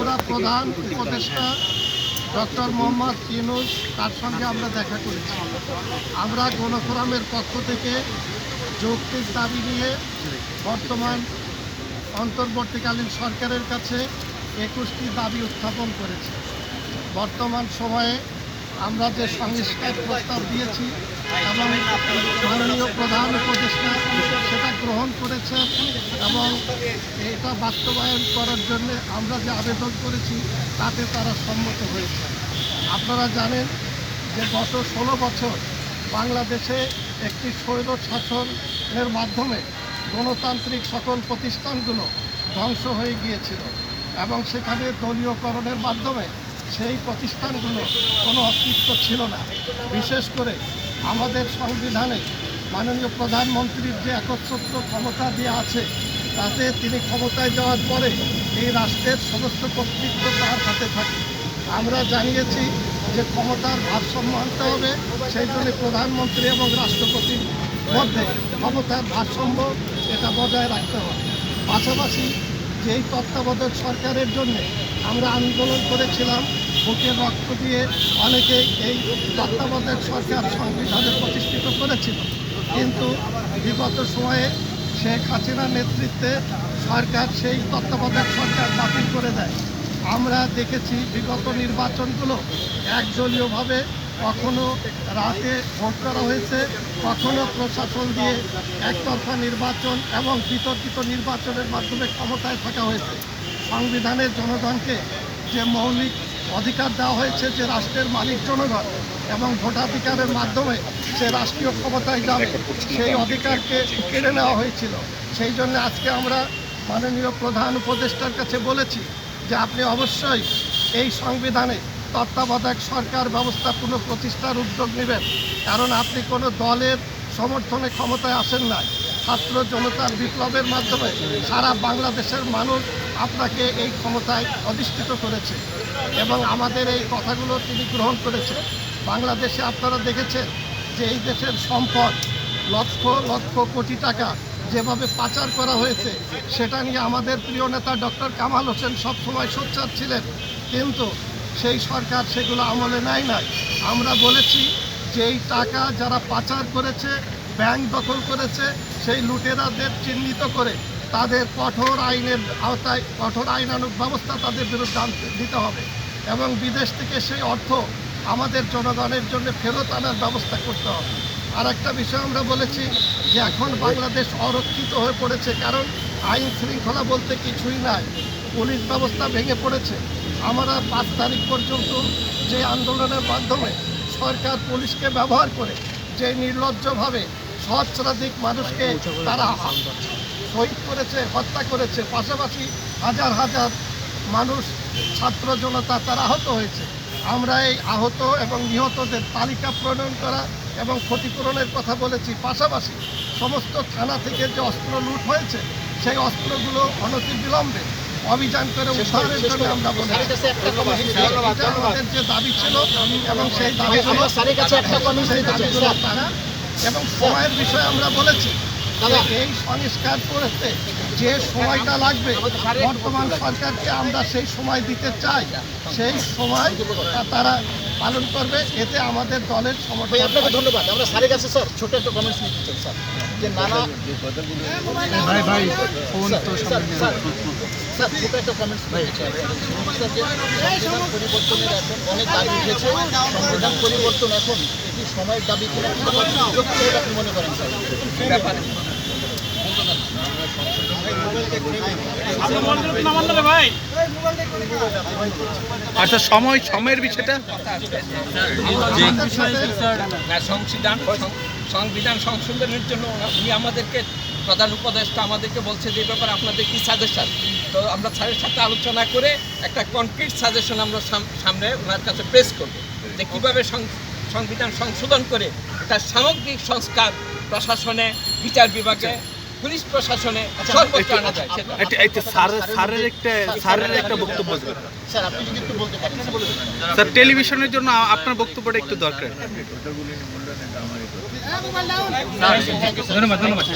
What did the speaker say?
আমরা প্রধান উপদেষ্টা ডক্টর মোহাম্মদ ইউনুস, তার সঙ্গে আমরা দেখা করেছি আমরা গণফোরামের পক্ষ থেকে যৌক্তিক দাবি নিয়ে বর্তমান অন্তর্বর্তীকালীন সরকারের কাছে একুশটি দাবি উত্থাপন করেছে। বর্তমান সময়ে আমরা যে সংস্কার প্রস্তাব দিয়েছি, এবং মাননীয় প্রধান উপদেষ্টা সেটা গ্রহণ করেছেন এবং এটা বাস্তবায়ন করার জন্য আমরা যে আবেদন করেছি, তাতে তারা সম্মত হয়েছে। আপনারা জানেন যে গত ষোলো বছর বাংলাদেশে একটি স্বৈর শাসনের মাধ্যমে গণতান্ত্রিক সকল প্রতিষ্ঠানগুলো ধ্বংস হয়ে গিয়েছিল এবং সেখানে দলীয়করণের মাধ্যমে সেই প্রতিষ্ঠানগুলো কোনো অস্তিত্ব ছিল না। বিশেষ করে আমাদের সংবিধানে মাননীয় প্রধানমন্ত্রীর যে একচ্ছত্র ক্ষমতা দেওয়া আছে, তাতে তিনি ক্ষমতায় যাওয়ার পরে এই রাষ্ট্রের সমস্ত কর্তৃত্ব তার হাতে থাকে। আমরা জানিয়েছি যে ক্ষমতার ভারসাম্য আনতে হবে, সেই জন্য প্রধানমন্ত্রী এবং রাষ্ট্রপতির মধ্যে ক্ষমতার ভারসাম্য এটা বজায় রাখতে হবে। পাশাপাশি যেই তত্ত্বাবধায়ক সরকারের জন্য আমরা আন্দোলন করেছিলাম বুকের রক্ত দিয়ে অনেকে এই তত্ত্বাবধায়ক সরকার সংবিধানে প্রতিষ্ঠিত করেছিল। কিন্তু বিগত সময়ে শেখ হাসিনার নেতৃত্বে সরকার সেই তত্ত্বাবধায়ক সরকার বাতিল করে দেয়। আমরা দেখেছি বিগত নির্বাচনগুলো একদলীয়ভাবে কখনো রাতে ভোট করা হয়েছে, কখনো প্রশাসন দিয়ে একতরফা নির্বাচন এবং বিতর্কিত নির্বাচনের মাধ্যমে ক্ষমতায় থাকা হয়েছে। সংবিধানের জনগণকে যে মৌলিক অধিকার দেওয়া হয়েছে যে রাষ্ট্রের মালিক জনগণ এবং ভোটাধিকারের মাধ্যমে সে রাষ্ট্রীয় ক্ষমতায় যাবে। সেই অধিকারকে কেড়ে নেওয়া হয়েছিল। সেই জন্য আজকে আমরা মাননীয় প্রধান উপদেষ্টার কাছে বলেছি যে আপনি অবশ্যই এই সংবিধানে তত্ত্বাবধায়ক সরকার ব্যবস্থা পুনঃপ্রতিষ্ঠার উদ্যোগ নেবেন। কারণ আপনি কোনো দলের সমর্থনে ক্ষমতায় আসেন নাই। ছাত্র জনতার বিপ্লবের মাধ্যমে সারা বাংলাদেশের মানুষ আপনাকে এই ক্ষমতায় অধিষ্ঠিত করেছে এবং আমাদের এই কথাগুলো তিনি গ্রহণ করেছে বাংলাদেশে আপনারা দেখেছেন যে এই দেশের সম্পদ লক্ষ লক্ষ কোটি টাকা যেভাবে পাচার করা হয়েছে, সেটা নিয়ে আমাদের প্রিয় নেতা ডক্টর কামাল হোসেন সবসময় সোচ্চার ছিলেন। কিন্তু সেই সরকার সেগুলো আমলে নেয় নাই। আমরা বলেছি যে এই টাকা যারা পাচার করেছে, ব্যাংক দখল করেছে সেই লুটেরাদের চিহ্নিত করে তাদের কঠোর আইনের আওতায়, কঠোর আইনানুগ ব্যবস্থা তাদের বিরুদ্ধে আনতে দিতে হবে এবং বিদেশ থেকে সেই অর্থ আমাদের জনগণের জন্য ফেরত আনার ব্যবস্থা করতে হবে। আর একটা বিষয় আমরা বলেছি যে এখন বাংলাদেশ অরক্ষিত হয়ে পড়েছে, কারণ আইন শৃঙ্খলা বলতে কিছুই নাই। পুলিশ ব্যবস্থা ভেঙে পড়েছে। আমরা পাঁচ তারিখ পর্যন্ত যে আন্দোলনের মাধ্যমে সরকার পুলিশকে ব্যবহার করে যে নির্লজ্জভাবে সহস্রাধিক মানুষকে তারা শহীদ করেছে হত্যা করেছে। পাশাপাশি হাজার হাজার মানুষ ছাত্র জনতা তারা আহত হয়েছে। আমরা এই আহত এবং নিহতদের তালিকা প্রণয়ন করা এবং ক্ষতিপূরণের কথা বলেছি। পাশাপাশি সমস্ত থানা থেকে যে অস্ত্র লুট হয়েছে সেই অস্ত্রগুলো অনতিবিলম্বে অভিযান করে উদ্ধারের জন্য আমরা আমাদের যে দাবি ছিল এবং সেই দাবিগুলো তারা এবং সময়ের বিষয়ে আমরা বলেছি এই সংস্কার করতে যে সময়টা লাগবে বর্তমান সরকারকে আমরা সেই সময় দিতে চাই। সেই সময় তারা পালন করবে এতে আমাদের দলের ভাই সমর্থন আপনাকে ধন্যবাদ। আমরা স্যারের কাছে স্যার। ছোট একটা কমেন্টস নিতে চাই স্যার। যে নানা ভাই ভাই ফোন তো স্যার স্যার। ছোট একটা কমেন্টস পরিবর্তনের এখন অনেক দাবি উঠেছে। সংবিধান পরিবর্তন এখন এটি সময়ের দাবি কিংবা আপনি মনে করেন স্যার। আচ্ছা সময়, সময়ের বিষয়টা? সংবিধান সংবিধান সংশোধনের জন্য উনি আমাদেরকে প্রধান উপদেষ্টা আমাদেরকে বলছে যে ব্যাপারে আপনাদের কি সাজেশন তো আমরা স্যারের সাথে আলোচনা করে একটা কনক্রিট সাজেশন আমরা সাম- সামনে ওনার কাছে পেশ করব, যে কীভাবে সংবিধান সংশোধন করে একটা সামগ্রিক সংস্কার প্রশাসনে, বিচার বিভাগে পুলিশ প্রশাসনে সর্বোচ্চ আনা যায় স্যারের একটা স্যারের একটা বক্তব্য স্যার আপনি যদি একটু বলতে পারেন। স্যার। স্যার টেলিভিশনের জন্য আপনার বক্তব্যটা একটু দরকার। ধন্যবাদ ধন্যবাদ।